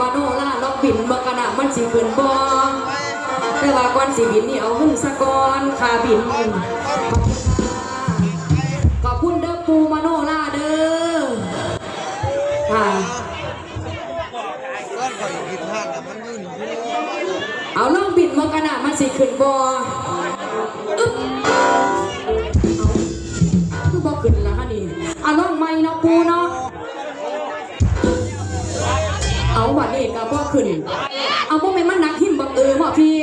มโนล่าล็อกบินมากระนามันสิขึ้นบอแต่ว่าก่อนสิบินนี่เอาเงินสะกอนขาบินขอบคุนเด้อปูมโนล่าเด้อค่ะเอาล่องบินมากระนามันสิขึ้นบออึ๊บ ขึ้น เอาพวกมันมันนักหิมบังเอิญว่าพี่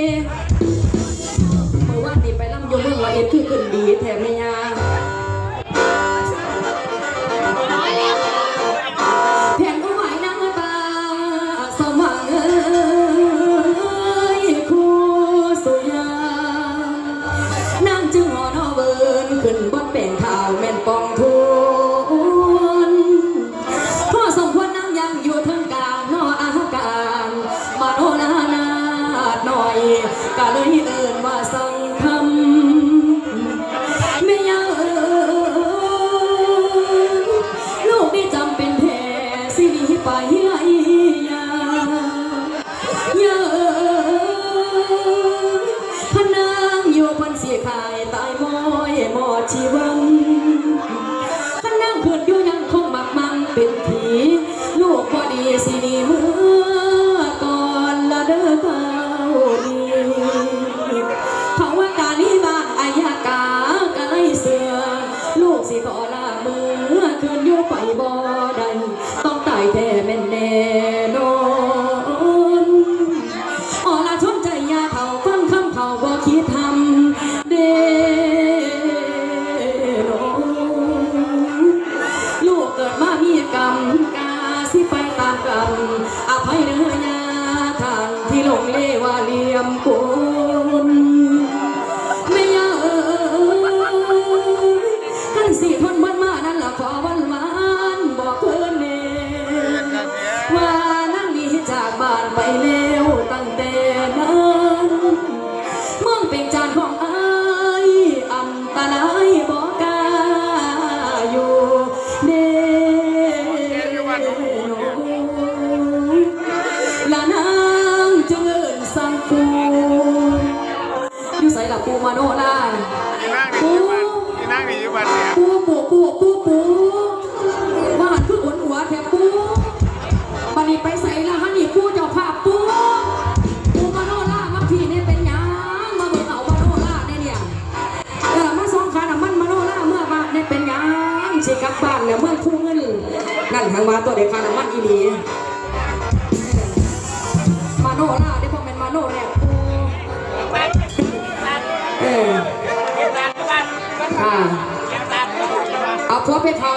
เมื่อวานนี้ไปลำอยู่เมืองละเอ็ดคือขึ้นดีแถมไม่ยา สินีเมื่อก่อนละเด้อเขาดีเขาว่าการนี้บ้านอายากากะไรเสือ ลูกสิขอลามือคืนอยู่ไปบ่ได้ จากบ้านไปแล้วตั้งแต่นั้นเมืองเป็นจานของอายอันตรายบอกกาอยู่เด้ละนางจึงเอินสังปูอยู่ใส่หละปูมาโนล่าปูปูปูปูปูปู นั่นทางมาตัวเด็กขาน้ำมันอีหลีมาโน่ล่าได้พอเป็นมาโน่แรกปูเออค่ะเอาพวกไปเผา